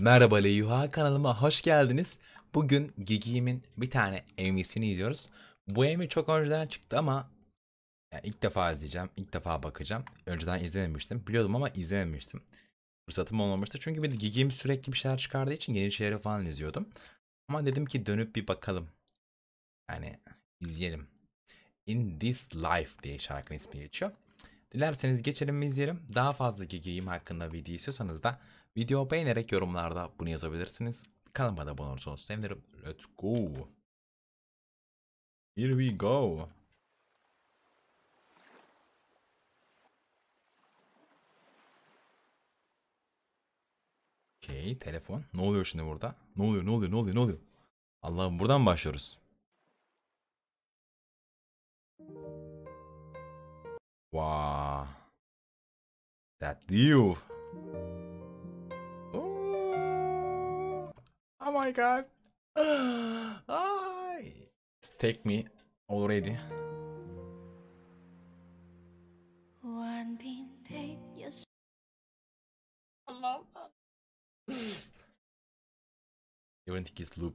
Merhaba Leyuha kanalıma hoş geldiniz. Bugün Gigi'min bir tane MV'sini izliyoruz. Bu MV çok önceden çıktı ama yani ilk defa izleyeceğim, ilk defa bakacağım. Önceden izlememiştim. Biliyordum ama izlememiştim. Fırsatım olmamıştı. Çünkü bir de Gigi'm sürekli bir şeyler çıkardığı için yeni şeyleri falan izliyordum. Ama dedim ki dönüp bir bakalım. Yani izleyelim. In This Life diye şarkının ismi geçiyor. Dilerseniz geçelim mi izleyelim. Daha fazla Gigi'm hakkında video istiyorsanız da Video beğenerek yorumlarda bunu yazabilirsiniz. Kanalıma da abone olursanız sevinirim. Let's go. Here we go. Okay, telefon. Ne oluyor şimdi burada? Ne oluyor, ne oluyor, ne oluyor, ne oluyor? Allah'ım buradan başlıyoruz. Wow. That view. My god. It's take me already. One bean take your Even think it's loop.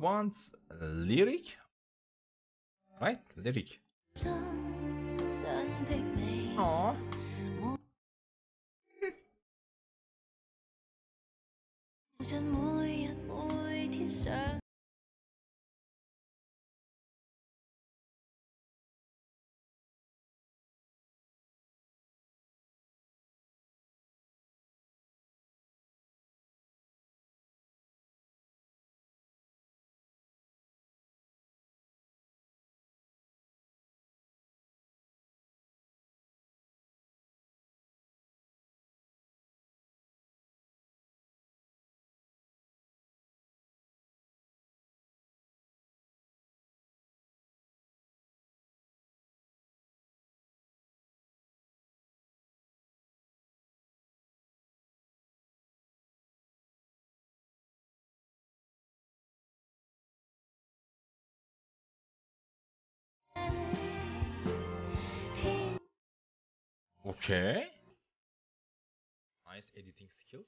One's lyric, right? Lyric. chân thích mây Aww. Okay. Nice editing skills.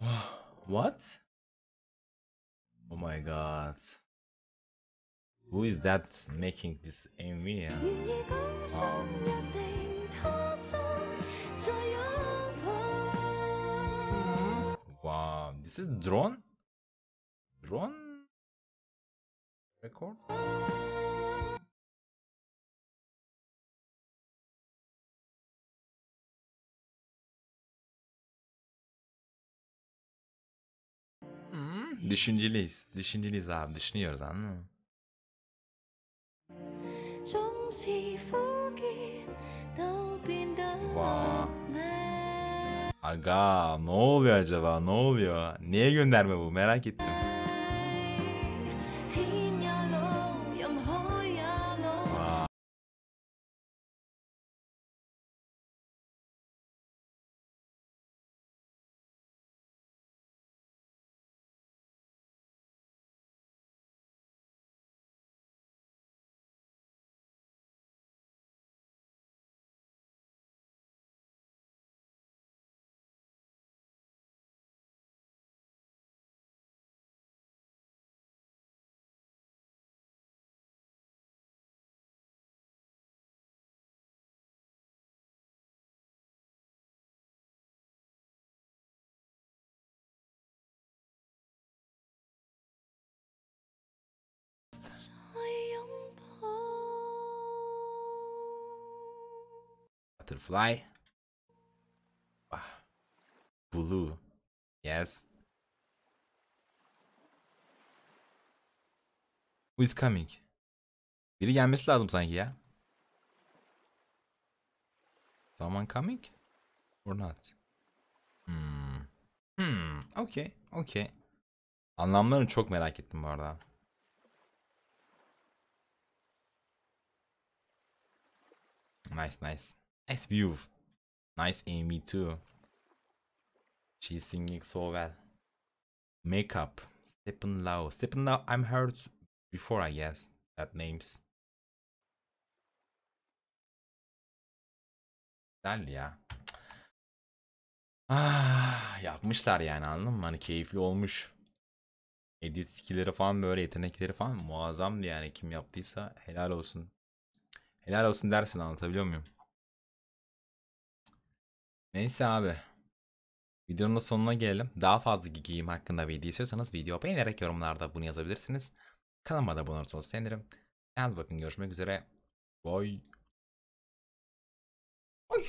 what? Oh my god. Who is that making this MV? Mm-hmm. Wow. this is drone? Drone? Record. Hmm, düşünceliyiz. Düşünceliyiz abi. Düşünüyoruz anladın mı? Vaa. Aga ne oluyor acaba? Ne oluyor? Niye gönderme bu? Merak ettim. Butterfly. Ah. Blue. Yes. Who is coming? Biri gelmesi lazım sanki ya. Someone coming? Or not? Hmm. Hmm. Okay. Okay. Anlamlarını çok merak ettim bu arada. Nice, nice. Nice view. Nice Amy too. She's singing so well. Makeup. Stephen Lau. Stephen Lau, I'm heard before, I guess. That names. Güzel ya. Ah, yapmışlar yani anladın mı? Hani keyifli olmuş. Edit skill'leri falan böyle yetenekleri falan muazzamdı yani kim yaptıysa helal olsun. Helal olsun dersin anlatabiliyor muyum? Neyse abi. Videonun sonuna gelelim. Daha fazla Gigiyim hakkında video istiyorsanız video beğenerek yorumlarda bunu yazabilirsiniz. Kanalıma da abone olursanız sevinirim. Yalnız bakın görüşmek üzere. Bye. Oy.